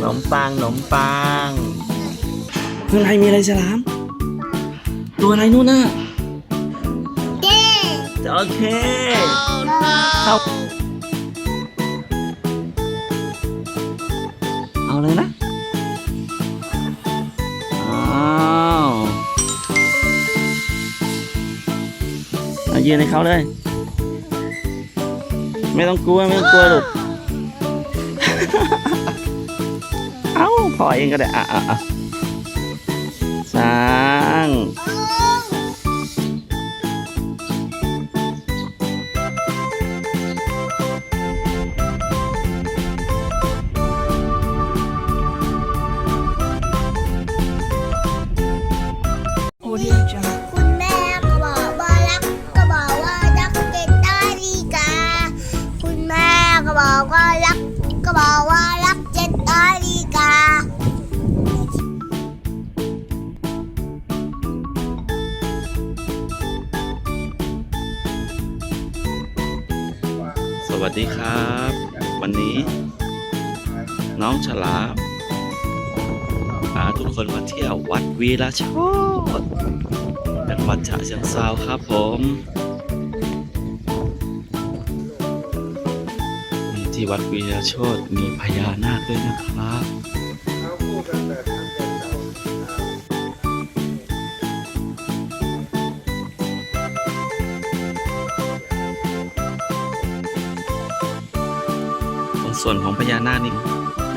ขนมปังขนมปังข้างในมีอะไรฉลาม ตัวอะไรนู่นน่ะเย้โอเคเข้าเอาเลยนะอ้าวเอายืนให้เขาเลย ไม่ต้องกลัว ไม่ต้องกลัวลูก เอ้าพอเองก็ได้อะอะอะช้าง วีระโชตจังหวัดฉะเชิงเซาครับผมมีที่วัดวีระโชตมีพญานาคด้วยนะครับตรงส่วนของพญานาคนี่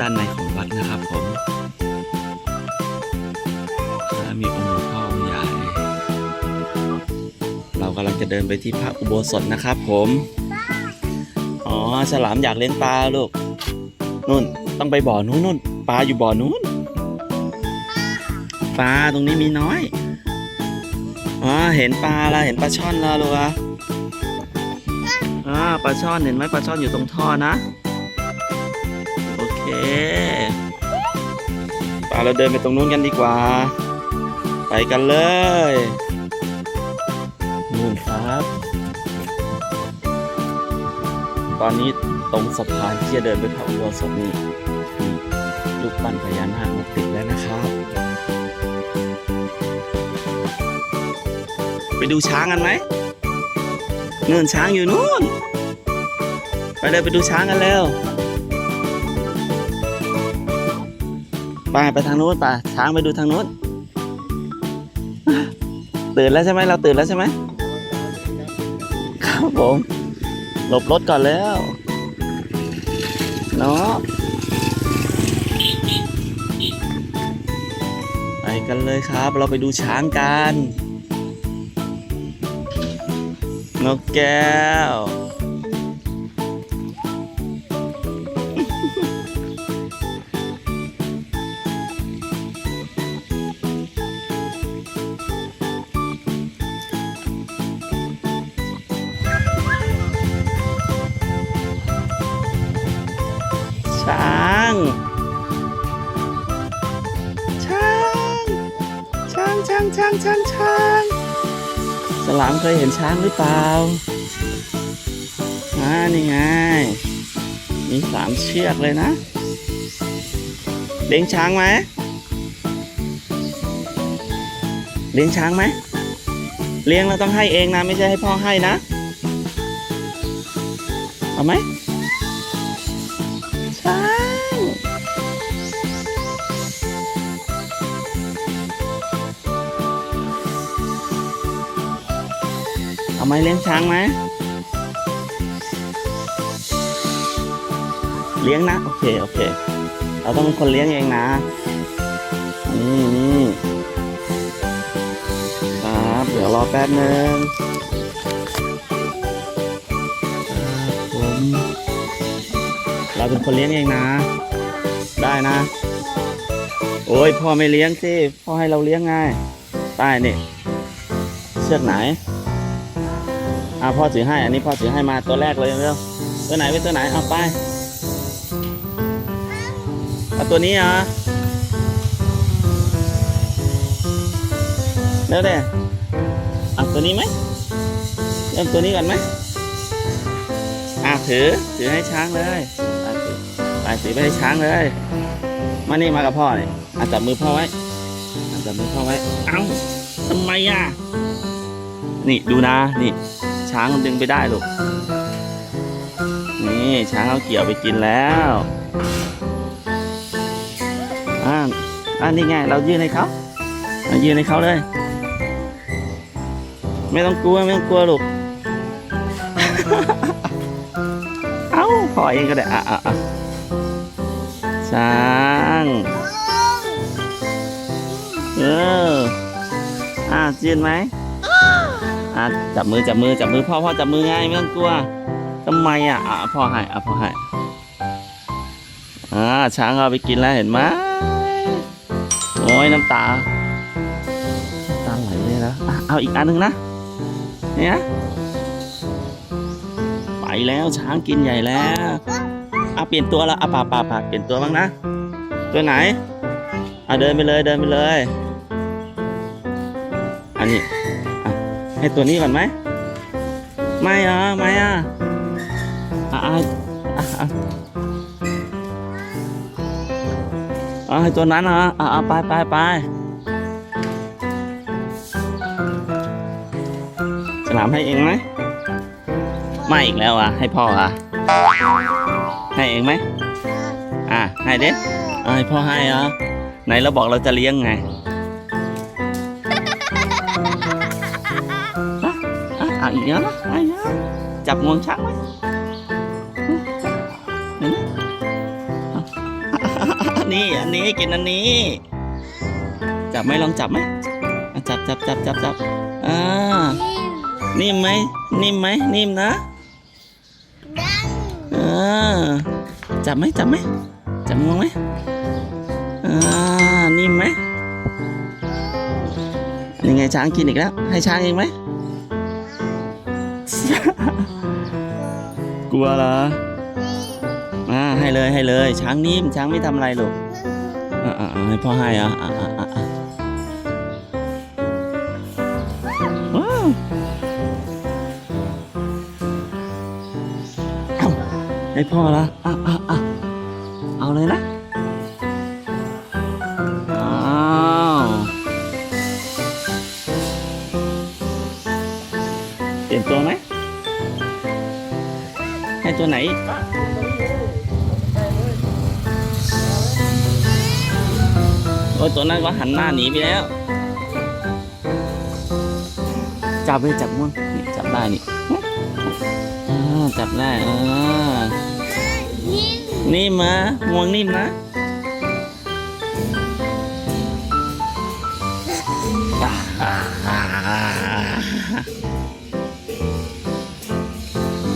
ด้านในของวัดนะครับผมำลังจะเดินไปที่พระอุโบสถนะครับผม อ๋อฉลามอยากเล่นปลาลูกนู่นต้องไปบ่อนู้นนู่นปลาอยู่บ่อนู้นปลาตรงนี้มีน้อยอ๋อเห็นปลาละเห็นปลาช่อนแล้วลูกอะอ่าปลาช่อนเห็นไหมปลาช่อนอยู่ตรงท่อนะโอเคปลาเราเดินไปตรงนู้นกันดีกว่า ไปกันเลย ตอนนี้ตรงสะพานที่จะเดินไปพระอุโบสถนี่มีรูปปั้นพญานาคมาติดแล้วนะครับ ไปดูช้างกันไหมนู่นช้างอยู่นู่น ไปเลยไปดูช้างกันเร็วไปไปทางนู้นไปช้างไปดูทางนู้นตื่นแล้วใช่ไหมเราตื่นแล้วใช่ไหมครับผม หลบรถก่อนแล้วเนาะไปกันเลยครับ เราไปดูช้างกันนกแก้ว สลามเคยเห็นช้างหรือเปล่าอ่านี่ไง มีสามเชือกเลยนะ เลี้ยงช้างไหม เลี้ยงช้างไหม เลี้ยงเราต้องให้เองนะ ไม่ใช่ให้พ่อให้นะ เอาไหม ไหมเลี้ยงช้างไหมเลี้ยงนะ โอเค โอเค เราต้องคนเลี้ยงเองนะ นี่นี่ครับ เดี๋ยวรอแป๊บนึงครับผมเราเป็นคนเลี้ยงเองนะ ได้นะ โอ้ยพ่อไม่เลี้ยงสิ พ่อให้เราเลี้ยงไงได้นี่ เชือกไหน อ่าพ่อถือให้ อันนี้พ่อถือให้มาตัวแรกเลยเร็วตัวไหนเป็นตัวไหนเอาไปเอาตัวนี้เหรอเร็วเด้เอาตัวนี้ไหมเริ่มตัวนี้ก่อนไหมอะถือถือให้ช้างเลยไปถือไปให้ช้างเลยมานี่มากับพ่อเลยอะจับมือพ่อไว้อะจับมือพ่อไว้เอ้าทำไมอะนี่ดูนะนี่ ช้างมันดึงไปได้ลูก นี่ช้างเอาเกี่ยวไปกินแล้วอ่าอ่านี่ไง เรายื่นให้เขาเรายื่นให้เขาเลย ไม่ต้องกลัวไม่ต้องกลัวลูก เอ้าพอเองก็ได้อะอะอะช้างเอออะยื่นไหม อะจับมือจับมือจับมือพ่อพ่อจับมือไงไม่ต้องกลัวทำไมอะอะพ่อให้อะพ่อให้อ่าช้างเอาไปกินแล้วเห็นไหมโอ้ยน้ำตาตาไหลเลยนะอะเอาอีกอันหนึ่งนะเนี่ยไปแล้วช้างกินใหญ่แล้วอะเปลี่ยนตัวแล้วอะป่าป่าป่าเปลี่ยนตัวบ้างนะตัวไหนอะเดินไปเลยเดินไปเลยอันนี้ ให้ตัวนี้ก่อนไหม ไม่อะไม่อะอะอะอะอะอะให้ตัวนั้นเหรออะอะไปไปไปฉลามให้เองไหมไม่อีกแล้วอะ ให้พ่ออะ ให้เองไหมอะให้เด็อะให้พ่อให้เหรอไหนเราบอกเราจะเลี้ยงไง อีกแล้วนะอะอีกแล้วจับงวงช้างไว้เห็นไหมอ่อันนี้อันนี้กินอันนี้ จับไหมลองจับไหมจับจับจับจับจับอ่านิ่มไหมนิ่มไหมนิ่มนะเออจับไหมจับไหมจับงวงไหมอ่านิ่มไหมยังไงช้างกินอีกแล้ว ให้ช้างเองไหม กลัวเหรออาให้เลยให้เลย ช้างนิ่มช้างไม่ทำอะไรหรอกอ่าอาให้พ่อให้อะอ่าอ่าอาอ่าว้าวให้พ่อละอะอะอะเอาเลยนะอ้าวเปลี่ยนตัวไหม ตัวไหน โอ้ยตัวนั้นก็หันหน้าหนีไปแล้ว จับเลยจับง่วงนี่จับได้นี่อ่าจับได้อ่านิ่มมาง่วงนิ่มนะ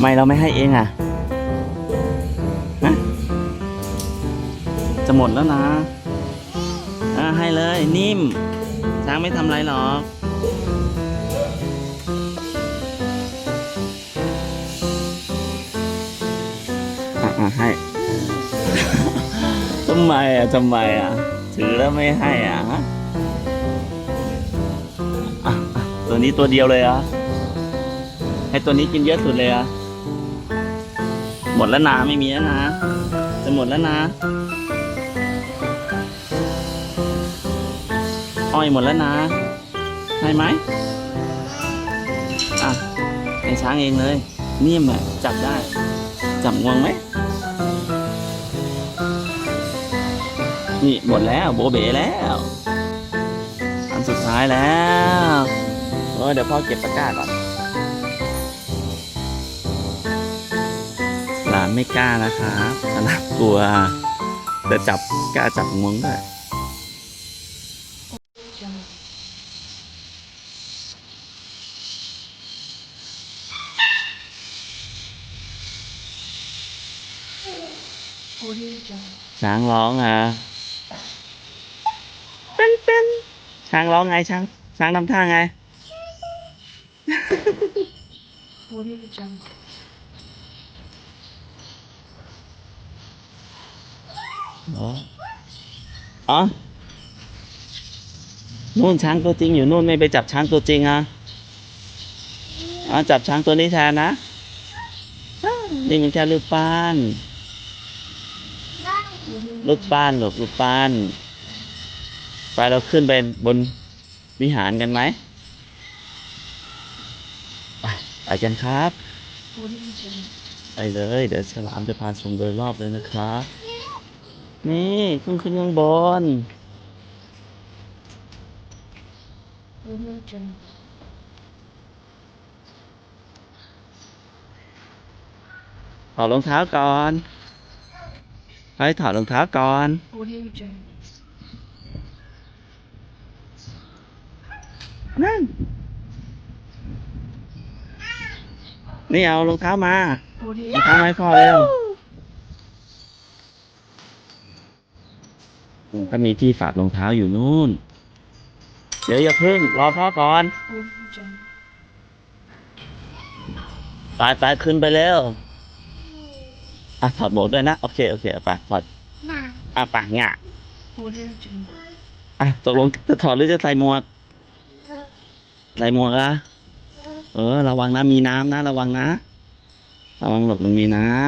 ไม่เราไม่ให้เองอะ จะหมดแล้วนะอ่าให้เลยนิ่ม ช้างไม่ทำไรหรอกอะอะให้ทำไมอะทำไมอะถือแล้วไม่ให้อะฮะอะอะตัวนี้ตัวเดียวเลยอะให้ตัวนี้กินเยอะสุดเลยอะหมดแล้วนะไม่มีแล้วนะ จะหมดแล้วนะ อ้อยหมดแล้วนะใช่ไหมอะให้ช้างเองเลยนิ่มอะจับได้ จับงวงไหม นี่หมดแล้วโบเบแล้ว อันสุดท้ายแล้วเออเดี๋ยวพ่อเก็บตะกร้าก่อน หลานไม่กล้านะครับขนาดกลัว แต่จับกล้าจับงวงด้วย ช้างร้องอะเป็นเป็นช้างร้องไงช้าง ช้างทำท่าไงอ๋ออ๋อนู่นช้างตัวจริงอยู่นู่นไม่ไปจับช้างตัวจริงอะอ๋อจับช้างตัวนี้แทนนะอ้าวนี่มันแค่รูปปั้น รูปปั้นหลบรูปปั้นไปเราขึ้นไปบนวิหารกันไหมไปไปกันครับไปเลย เดี๋ยวฉลามจะพาชมโดยรอบเลยนะครับ นี่ขึ้นขึ้นข้างบนถอดรองเท้าก่อน ให้ถอดรองเท้าก่อนนั่น นี่เอารองเท้ามารองเท้ามาให้พ่อเร็วก็มีที่ฝากรองเท้าอยู่นู่น เดี๋ยวอย่าเพิ่ง รอพ่อก่อนไปไปขึ้นไปเร็ว อะถอดหมวกด้วยนะ โอเค โอเคเอาไปถอดน่ะอะไปงะอะตกลงจะถอดหรือจะใส่หมวก ใส่หมวกอะเออ ระวังนะ มีน้ำนะ ระวังนะ ระวังหลบมันมีน้ำ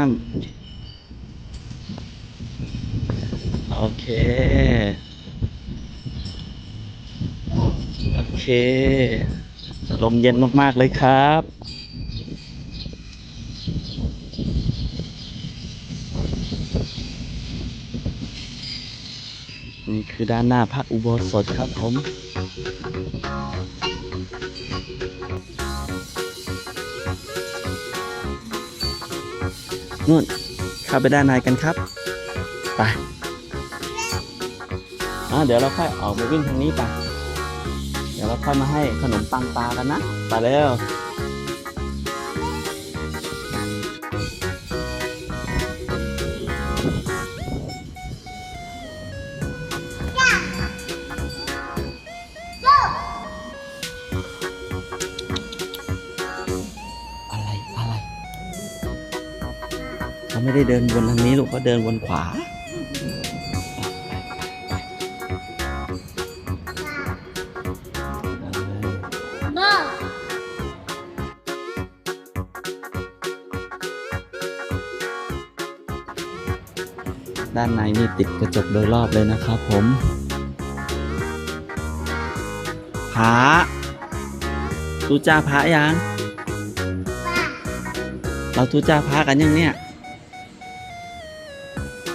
โอเค โอเค ลมเย็นมาก ๆ เลยครับ นี่คือด้านหน้าพระอุโบสถครับผมนู่นเข้าไปด้านในกันครับ ไปอะเดี๋ยวเราค่อยออกไปวิ่งทางนี้ไป เดี๋ยวเราค่อยมาให้ขนมปังปลากันนะ ไปเร็ว เขาไม่ได้เดินวนทางนี้ลูกเขาเดินวนขวาโบ้ด้านในนี่ติดกระจกโดยรอบเลยนะครับผมพระทูจ้าพระยัง เราทูจ้าพระกันยังเนี่ย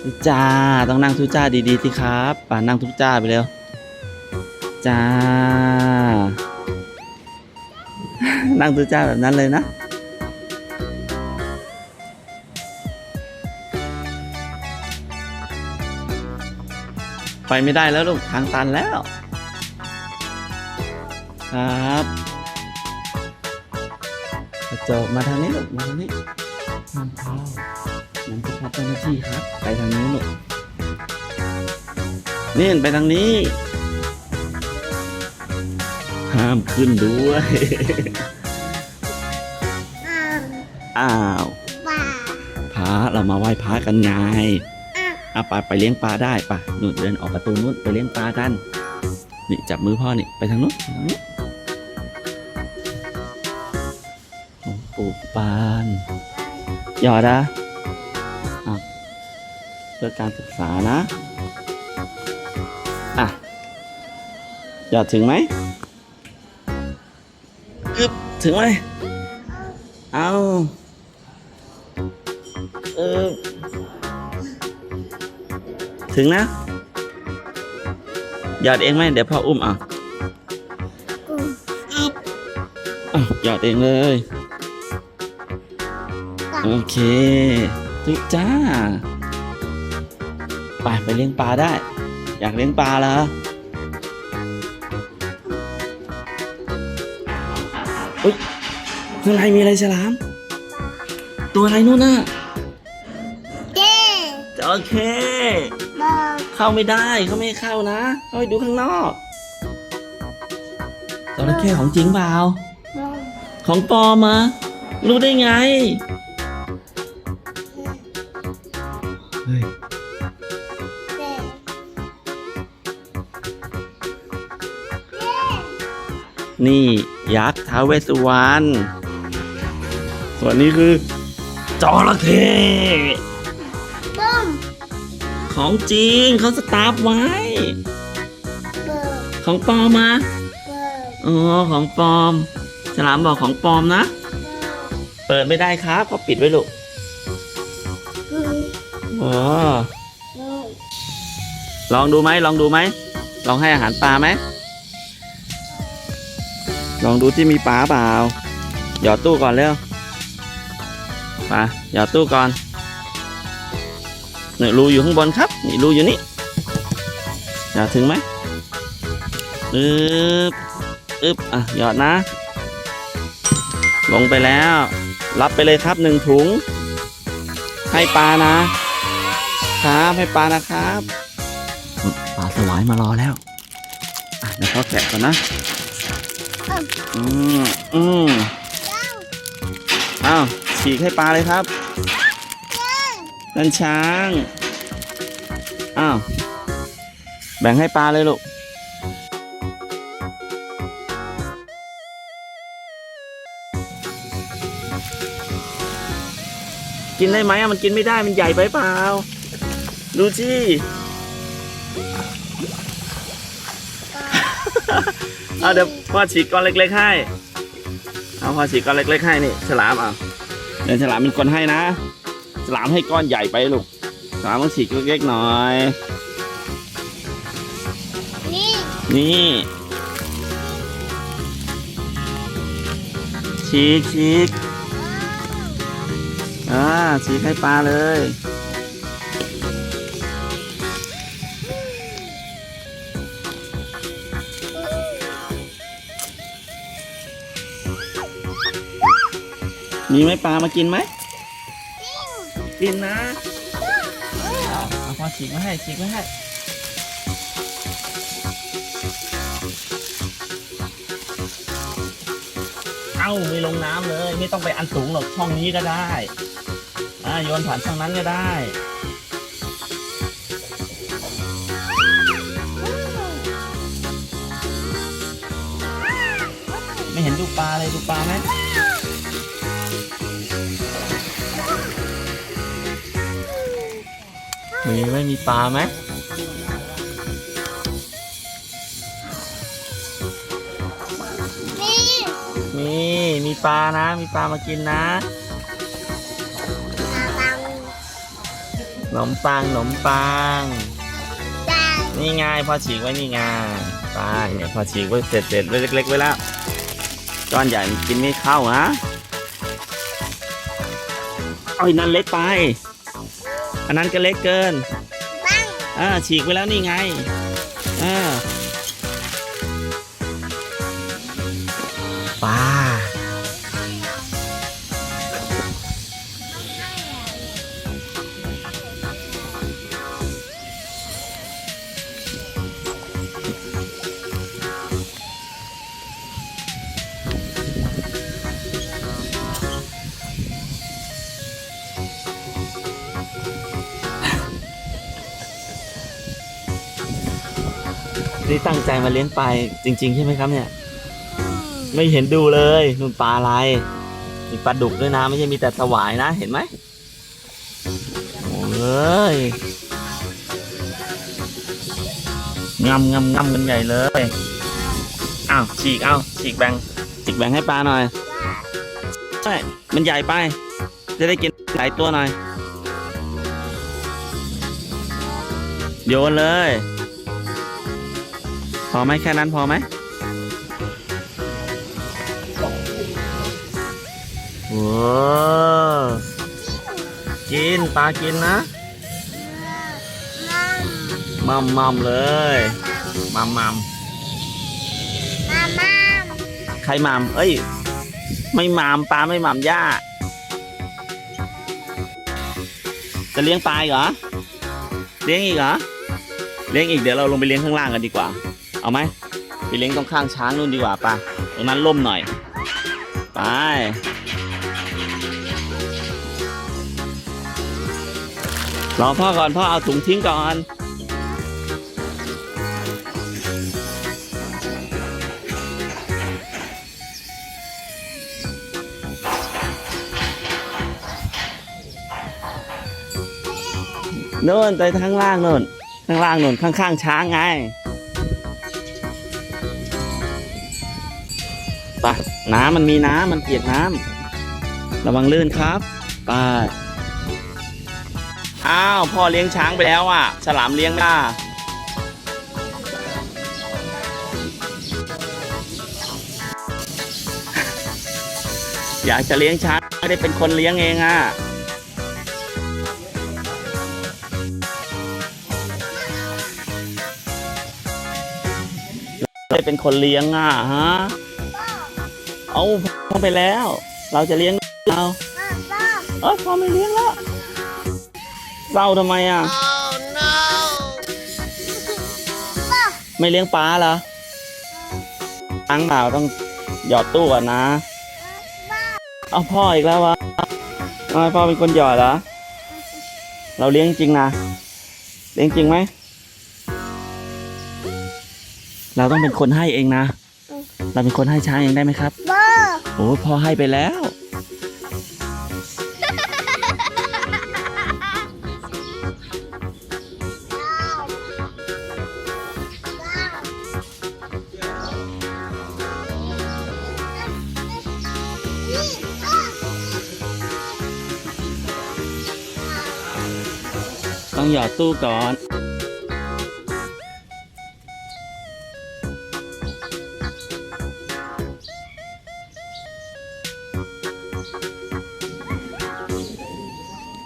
ทูจ้าต้องนั่งทูจ้าดีๆสิครับป่านั่งทูจ้าไปเร็วจ้า นั่งทูจ้าแบบนั้นเลยนะไปไม่ได้แล้วลูกทางตันแล้ว ครับกระจกมาทางนี้ลูกมาทางนี้ห้ามเข้า นั่นคือพัดเจ้าหน้าที่ครับ ไปทางนู้นลูกนี่ไปทางนี้ ห้ามขึ้นด้วย อ้าวอ้าวป่าพระเรามาไหว้พระกันไงอะอะไปไปเลี้ยงปลาได้ปะนู่นเดินออกประตูนู้นไปเลี้ยงปลากัน นี่จับมือพ่อนี่ไปทางนู้นทางนู้นหลวงปู่ปานหยอดอะอะเพื่อการศึกษานะอะหยอดถึงไหมอึบถึงไหมเอาเออถึงนะ หยอดเองไหมเดี๋ยวพ่ออุ้มอะอืมอะหยอดเองเลยป่าโอเคทุกจ้า ไปไปเลี้ยงปลาได้ อยากเลี้ยงปลาเหรออุ้ยข้างในมีอะไรฉลาม ตัวอะไรนู่นน่ะเจ๊จระเข้บอกเข้าไม่ได้เขาไม่ให้เข้านะเขาให้ดูข้างนอกจระเข้ของจริงเปล่าบอกของปลอมมารู้ได้ไง นี่ยักษ์ท้าวเวสสุวรรณส่วนนี้คือจระเข้บุ้มของจริงเขาสตาร์ฟไว้เปิดของปลอมมาเปิดอ๋อของปลอม ฉลามบอกของปลอมนะ เปิดไม่ได้ครับเขาปิดไว้ลูกเปิดอ๋อเปิดลองดูไหมลองดูไหมลองให้อาหารปลาไหม ลองดูที่มีปลาเปล่า หยอดตู้ก่อนเร็วปลาหยอดตู้ก่อนนี่รูอยู่ข้างบนครับ นี่รูอยู่นี่หยอดถึงไหมอึบอึบอะหยอดนะ ลงไปแล้ว รับไปเลยครับหนึ่งถุง ให้ปลานะครับให้ปลานะครับ ปลาสวายมารอแล้ว อะเดี๋ยวเขาแกะก่อนนะ อืมอืมอ้าวฉีกให้ปลาเลยครับนั่นช้าง อ้าว แบ่งให้ปลาเลยลูกกินได้ไหมอะมันกินไม่ได้มันใหญ่ไปเปล่า ดูสิ เอาเดี๋ยวพ่อฉีกก้อนเล็ก ๆ ให้ เอาพ่อฉีกก้อนเล็ก ๆ ให้นี่ฉลามอะเดี๋ยวฉลามเป็นคนให้นะ ฉลามให้ก้อนใหญ่ไปลูก ฉลามต้องฉีกเล็กๆหน่อย นี่นี่ฉีกฉีกอ่าฉีกให้ปลาเลย มีไหมปลามากินไหมกินนะเอาพอฉีกมาให้ฉีกมาให้เอ้าไม่ลงน้ำเลย ไม่ต้องไปอันสูงหรอกช่องนี้ก็ได้อ่าโยนผ่านช่องนั้นก็ได้ไม่เห็นดูปลาเลยดูปลาไหม มีไหมมีปลาไหมนี่มีมีปลานะ มีปลามากินนะมปังขนมปังขนมปัง นี่ไงพอฉีกไว้นี่ไงปลาเนี่ยพอฉีกไว้เสร็จเสร็จไว้เล็ก ๆ ไว้แล้วก้อนใหญ่มันกินไม่เข้านะอาอีกนั้นเล็กไป นนั้นก็เล็กเกินบังอ่าฉีกไว้แล้วนี่ไงอ่าปลา นี่ตั้งใจมาเลี้ยงปลาจริง ๆ ใช่ไหมครับเนี่ย ไม่เห็นดูเลยนุ่นปลาอะไร มีปลาดุกด้วยนะไม่ใช่มีแต่สวายนะ เห็นไหมโอ้ยงำงำงำกันใหญ่เลยอ้าวฉีกเอาฉีกแบ่งฉีกแบ่งให้ปลาหน่อยใช่มันใหญ่ไป จะได้กินหลายตัวหน่อยโยนเลย พอไหมแค่นั้นพอไหมโอ้กินปลากินนะมัมมัมมัมเลยมัมมัมมามัมใครมัมเอ้ย ไม่มัมปลาไม่มัมย่า จะเลี้ยงปลาอีกเหรอ เลี้ยงอีกเหรอ เลี้ยงอีกเดี๋ยวเราลงไปเลี้ยงข้างล่างกันดีกว่า เอาไหมไปเลี้ยงตรงข้างช้างนู่นดีกว่าปะตรงนั้นล่มหน่อย ไป รอพ่อก่อนพ่อเอาถุงทิ้งก่อนโน่นไปข้างล่างโน่นข้างล่างโน่นข้างๆช้างไง ปน้ำมันมีน้ำมันเปียกน้ำระวังลื่นครับไปอ้าวพ่อเลี้ยงช้างไปแล้วอะ ฉลามเลี้ยงไม่ได้อยากจะเลี้ยงช้างไม่ได้เป็นคนเลี้ยงเองอะไม่ได้เป็นคนเลี้ยงอะฮะ เอาพ่อไปแล้ว เราจะเลี้ยงเราพ่ออพ่อไม่เลี้ยงแล้วเศร้าทำไมอะ ไม่เลี้ยงปลาเหรอตั้งเปล่าต้องหยอดตู้ก่อนนะ เอาพ่ออีกแล้ววะเอาพ่อเป็นคนหยอดเหรอ เราเลี้ยงจริงนะ เลี้ยงจริงไหม เราต้องเป็นคนให้เองนะ เราเป็นคนให้ช้างเองได้ไหมครับพ่อ โอ้พ่อให้ไปแล้ว ต้องหยอดตู้ก่อน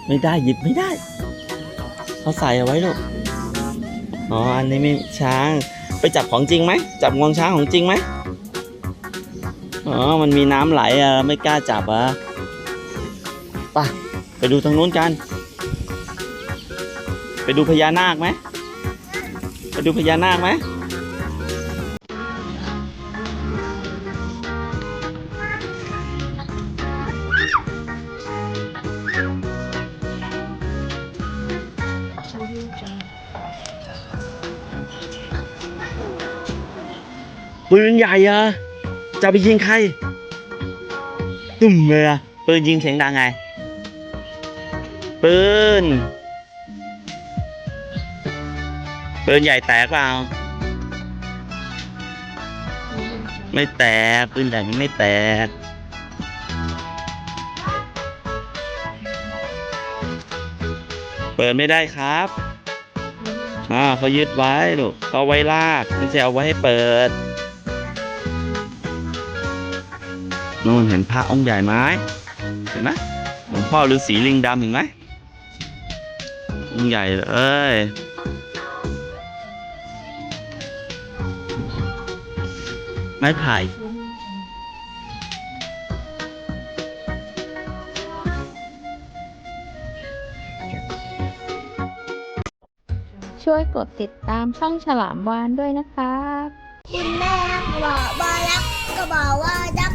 ไม่ได้หยิบไม่ได้เขาใส่เอาไว้ลูกอ๋ออันนี้ไม่ช้าง ไปจับของจริงไหมจับงวงช้างของจริงไหมอ๋อมันมีน้ำไหลอะไม่กล้าจับอะไปไปดูทางนู้นกัน ไปดูพญานาคไหมไปดูพญานาคไหม ปืนใหญ่อะจะไปยิงใครตุ่มเลยอะปืนยิงเสียงดังไง ปืน ปืนใหญ่แตกเปล่า ไม่แตก ปืนใหญ่มันไม่แตกเปิดไม่ได้ครับ อ่าเขายึดไว้ลูกเขาเอาไว้ลากไม่ใช่เอาไว้ให้เปิด นู่นเห็นพระองค์ใหญ่ไหมเห็นไหมหลวงพ่อฤาษีลิงดำเห็นไหมองค์ใหญ่เลยไม้ไผ่ช่วยกดติดตามช่องฉลามวานด้วยนะครับ คุณแม่ก็บอกว่ารักก็บอกว่ารัก